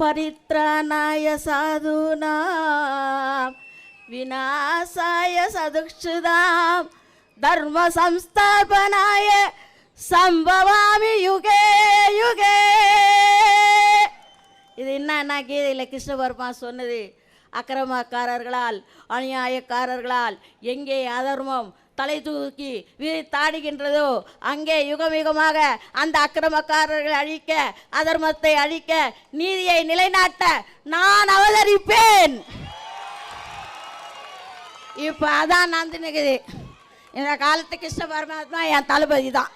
परित्राणाय साधूनां विनाशाय सदुक्षुदां धर्मसंस्थापनाय சம்பவாமி UK UK இது என்ன கீதையில் கிருஷ்ண பரமான் சொன்னது அக்கிரமக்காரர்களால் அநியாயக்காரர்களால் எங்கே அதர்மம் தலை தூக்கி விரித்தாடுகின்றதோ அங்கே யுகம் யுகமாக அந்த அக்கிரமக்காரர்களை அழிக்க அதர்மத்தை அழிக்க நீதியை நிலைநாட்ட நான் அவதரிப்பேன். இப்போ அதான் நந்தினிக்குது இந்த காலத்து கிருஷ்ண பரமாத்மா என் தளபதி தான்.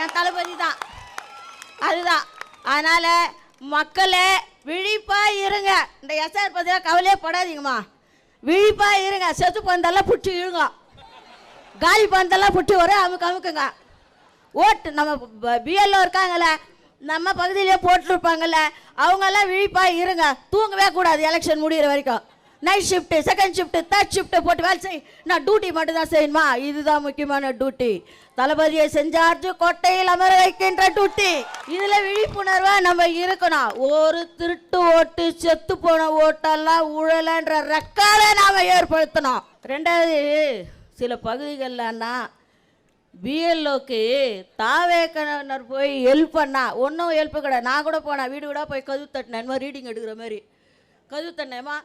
என் தளபதி தான். அதுதான். அதனால் மக்களே விழிப்பாக இருங்க. இந்த எஸ்ஆர் பற்றியா கவலையே படாதீங்கம்மா. விழிப்பாக இருங்க. செத்து பந்தெல்லாம் புட்டு இழுங்க. காலி பந்தெல்லாம் புட்டு வரும் அமுக்கு அமுக்குங்க. ஓட்டு நம்ம பிஎல்ஓ இருக்காங்கல்ல நம்ம பகுதியிலே போட்டிருப்பாங்கல்ல அவங்கெல்லாம் விழிப்பாக இருங்க. தூங்கவே கூடாது எலெக்ஷன் முடிகிற வரைக்கும். Night shift second shift third shift போட்டு வேலை செய். நான் டியூட்டி மட்டும் தான் செய்யணுமா? இதுதான் முக்கியமான டியூட்டி தளபதியை செஞ்சார்ஜு கோட்டையில் அமர வைக்கின்ற டியூட்டி இதில் விழிப்புணர்வாக நம்ம இருக்கணும். ஒரு திருட்டு ஓட்டு செத்து போன ஓட்டெல்லாம் ஊழலன்ற ரெக்கார்டை நாம் ஏற்படுத்தணும். ரெண்டாவது சில பகுதிகளன்னா பிஎல்ஓக்கு தாவேக்கனர் போய் ஹெல்ப் பண்ணா ஒன்றும் ஹெல்ப் கிடையாது. நான் கூட போனேன் வீடு கூட போய் கதவு தட்டினேன். ரீடிங் எடுக்கிற மாதிரி. கதவு தட்டினேம்மா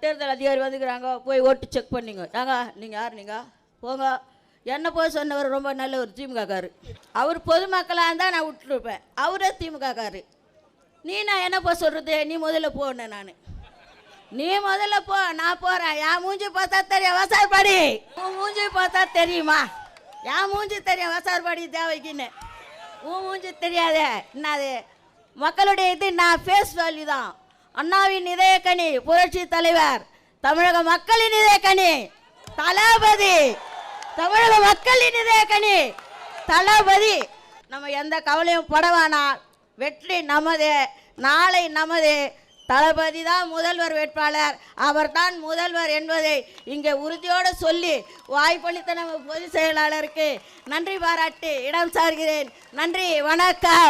தேர்தல் அதிகாரி வந்துக்கிறாங்க. போய் ஓட்டு செக் பண்ணிங்க. ஏங்க நீங்கள் யார் நீங்கள் போங்க. என்ன போய் சொன்னவர் ரொம்ப நல்ல ஒரு திமுகக்காரு. அவர் பொதுமக்களாக இருந்தால் நான் விட்டுருப்பேன். அவரே திமுகக்காரு. நீ நான் என்ன போய் சொல்கிறது நீ முதல்ல போனேன் நான்? நீ முதல்ல போ நான் போகிறேன் என் மூஞ்சி பார்த்தா தெரியும். வசார்பாடி உன் மூஞ்சி பார்த்தா தெரியுமா? என் மூஞ்சி தெரியும். வசார்பாடி தேவைக்குன்னு. உன் மூஞ்சி தெரியாதே. என்னது? மக்களுடைய இது நான் ஃபேஸ் வேல்யூ தான். அண்ணாவின் இதயக்கணி புரட்சி தலைவர் தமிழக மக்களின் இதயக்கனி தளபதி தமிழக மக்களின் இதயக்கணி தளபதி. நம்ம எந்த கவலையும் படவானால் வெற்றி நமது நாளை நமது தளபதி தான் முதல்வர் வேட்பாளர். அவர்தான் முதல்வர் என்பதை இங்கே உறுதியோடு சொல்லி வாய்ப்பளித்த நம்ம பொதுச் செயலாளருக்கு நன்றி பாராட்டி இடம் சார்கிறேன். நன்றி வணக்கம்.